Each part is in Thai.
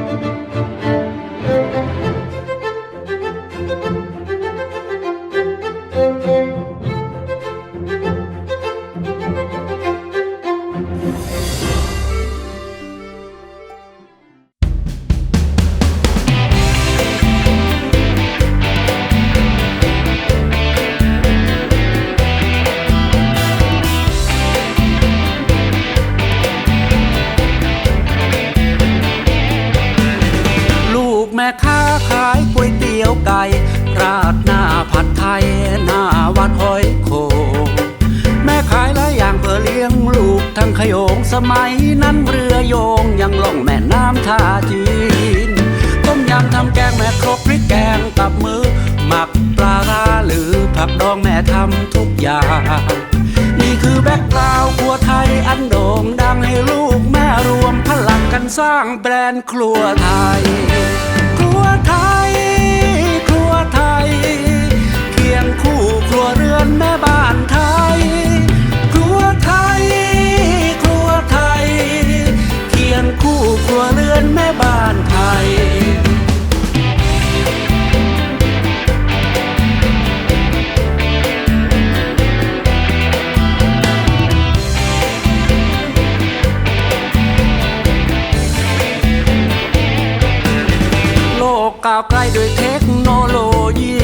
ลู ทั้งขโยงสมัยนั้นเรือโยงยังล่องแม่น้ำท่าจีน ต้มยำทำแกงแม่ครกพริกแกงกับมือ หมักปลาร้าหรือผักดองแม่ทำทุกอย่าง นี่คือแบ็คกราวครัวไทยอันโด่งดังให้ลูกแม่รวมพลังกันสร้างแบรนด์ครัวไทย ครัวไทย ก้าวไกลด้วยเทคโนโลยี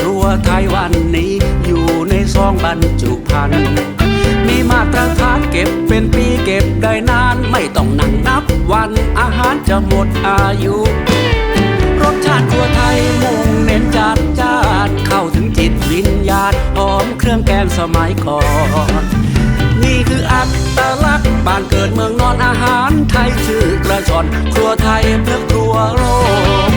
ครัวไทยวันนี้อยู่ในซองบรรจุภัณฑ์มีมาตรฐานเก็บเป็นปีเก็บได้นานไม่ต้องนั่งนับวันอาหารจะหมดอายุรสชาติครัวไทยมุ่งเน้นจัดจ้านเข้าถึงจิตวิญญาณหอมเครื่องแกงสมัยก่อนนี่คืออัตลักษณ์บ้านเกิดเมืองนอนอาหารไทยชื่อกระชอนครัวไทยเพื่อครัวโลก